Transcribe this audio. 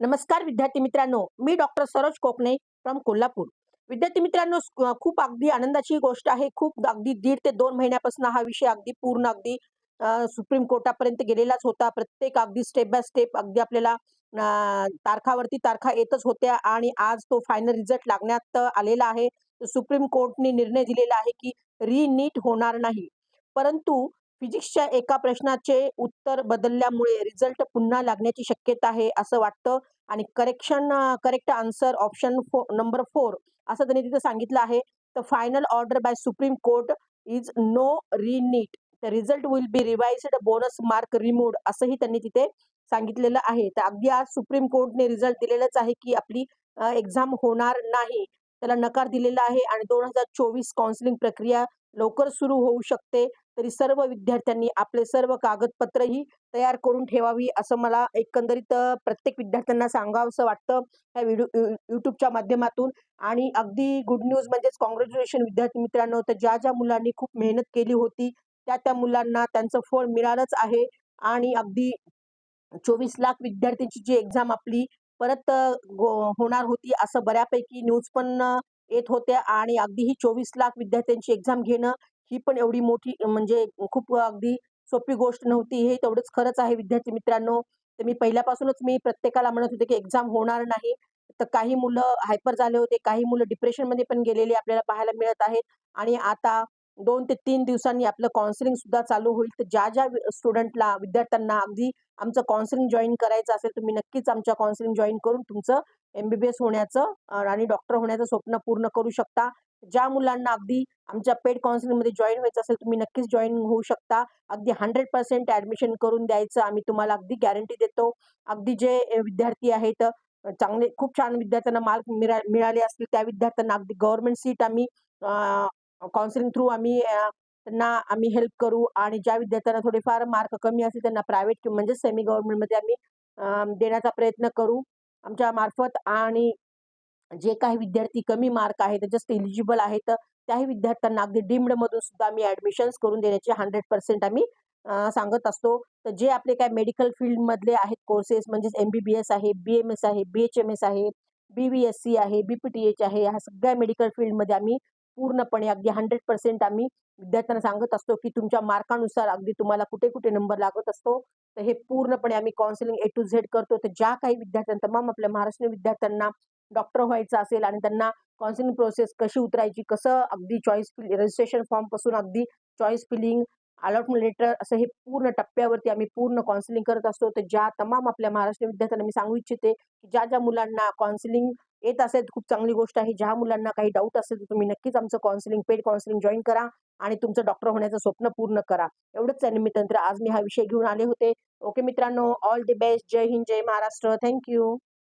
नमस्कार विद्यार्थी मित्रांनो मी डॉक्टर सरोज कोकणे फ्रॉम कोल्हापूर. विद्यार्थी मित्रांनो खूप अगदी आनंदाची गोष्ट आहे. खूप अगदी दीड ते दोन महिन्यापासून हा विषय अगदी पूर्ण अगदी सुप्रीम कोर्टापर्यंत गेलेलाच होता. प्रत्येक अगदी स्टेप बाय स्टेप अगदी आपल्याला तारखावरती तारखा येतच होत्या आणि आज तो फायनल रिझल्ट लागण्यात आलेला आहे. सुप्रीम कोर्टने निर्णय दिलेला आहे की रिनीट होणार नाही. परंतु फिजिक्सच्या एका प्रश्नाचे उत्तर बदलल्यामुळे रिझल्ट पुन्हा लागण्याची शक्यता आहे असं वाटतं. आणि correction correct answer option four number four असं त्यांनी तिथे सांगितलं आहे. तर final order by supreme court is no re NEET तर result will be revised bonus mark removed असंही त्यांनी तिथे सांगितलेलं आहे. तर अगदी आज सुप्रीम कोर्टने रिझल्ट दिलेलाच आहे की आपली एक्झाम होणार नाही. त्याला नकार दिलेला आहे आणि दोन हजार चोवीस काउन्सिलिंग प्रक्रिया लवकर सुरू होऊ शकते. तरी सर्व विद्यार्थ्यांनी आपले सर्व कागदपत्रही तयार करून ठेवावी असं मला एकंदरीत प्रत्येक विद्यार्थ्यांना सांगावंसं वाटतं या व्हिडिओ युट्यूबच्या माध्यमातून. आणि अगदी गुड न्यूज म्हणजेच कॉंग्रॅच्युलेशन विद्यार्थी मित्रांनो तर ज्या ज्या मुलांनी खूप मेहनत केली होती त्या त्या मुलांना त्यांचं फळ मिळालंच आहे. आणि अगदी चोवीस लाख विद्यार्थ्यांची जी एक्झाम आपली परत गो- होणार होती असं बऱ्यापैकी न्यूज पण येत होत्या. आणि अगदी ही चोवीस लाख विद्यार्थ्यांची एक्झाम घेणं ही पण एवढी मोठी म्हणजे खूप अगदी सोपी गोष्ट नव्हती. हे तेवढंच खरंच आहे विद्यार्थी मित्रांनो. तर मी पहिल्यापासूनच मी प्रत्येकाला म्हणत होते की एक्झाम होणार नाही. तर काही मुलं हायपर झाले होते काही मुलं डिप्रेशनमध्ये पण गेलेली आपल्याला पाहायला मिळत आहेत आणि आता दोन ते तीन दिवसांनी आपलं काउन्सिलिंग सुद्धा चालू होईल. तर ज्या ज्या स्टुडंटला विद्यार्थ्यांना अगदी आमचं काउन्सिलिंग जॉईन करायचं असेल तुम्ही नक्कीच आमच्या काउन्सिलिंग जॉईन करून तुमचं एमबीबीएस होण्याचं आणि डॉक्टर होण्याचं स्वप्न पूर्ण करू शकता. ज्या मुलांना अगदी आमच्या पेड काउन्सिलिंगमध्ये जॉईन व्हायचं असेल तुम्ही नक्कीच जॉईन होऊ शकता. अगदी हंड्रेड पर्सेंट ॲडमिशन करून द्यायचं आम्ही तुम्हाला अगदी गॅरंटी देतो. अगदी जे विद्यार्थी आहेत चांगले खूप छान विद्यार्थ्यांना मार्क मिळा मिळाले असतील त्या विद्यार्थ्यांना अगदी गव्हर्नमेंट सीट आम्ही काउन्सिलिंग थ्रू आम्ही त्यांना आम्ही हेल्प करू आणि ज्या विद्यार्थ्यांना थोडेफार मार्क कमी असतील त्यांना प्रायव्हेट म्हणजे सेमी गव्हर्नमेंटमध्ये आम्ही देण्याचा प्रयत्न करू. आमच्या मार्फत आणि जे काही विद्यार्थी कमी मार्क आहेत जस्ट एलिजिबल आहेत त्याही विद्यार्थ्यांना अगदी डीम्डमधून सुद्धा आम्ही ॲडमिशन्स करून देण्याचे हंड्रेड पर्सेंट आम्ही सांगत असतो. तर जे आपले काय मेडिकल फील्डमधले आहेत कोर्सेस म्हणजेच एम बी बी एस आहे बी एम एस आहे बी एच एम एस आहे बी व्ही एस सी आहे बी पी टी एच आहे ह्या सगळ्या मेडिकल फील्डमध्ये आम्ही पूर्णपणे अगदी हंड्रेड पर्सेंट आम्ही विद्यार्थ्यांना सांगत असतो की तुमच्या मार्कानुसार अगदी तुम्हाला कुठे कुठे नंबर लागत असतो. तर हे पूर्णपणे आम्ही काउन्सिलिंग ए टू झेड करतो. तर ज्या काही विद्यार्थ्यांना तमाम आपल्या महाराष्ट्रीय विद्यार्थ्यांना डॉक्टर व्हायचं असेल आणि त्यांना काउन्सिलिंग प्रोसेस कशी उतरायची कसं अगदी चॉईस रजिस्ट्रेशन फॉर्मपासून अगदी चॉईस फिलिंग अलॉटमेंट लेटर असं हे पूर्ण टप्प्यावरती आम्ही पूर्ण काउन्सिलिंग करत असतो. तर ज्या तमाम आपल्या महाराष्ट्रीय विद्यार्थ्यांना मी सांगू इच्छिते की ज्या ज्या मुलांना काउन्सिलिंग येत असेल खूप चांगली गोष्ट आहे. ज्या मुलांना काही डाऊट असेल तर तुम्ही नक्कीच आमचं काउन्सिलिंग पेड काउन्सिलिंग जॉईन करा आणि तुमचं डॉक्टर होण्याचं स्वप्न पूर्ण करा. एवढंच आहे निमित्त आज मी हा विषय घेऊन आले होते. ओके मित्रांनो ऑल दी बेस्ट जय हिंद जय महाराष्ट्र. Thank you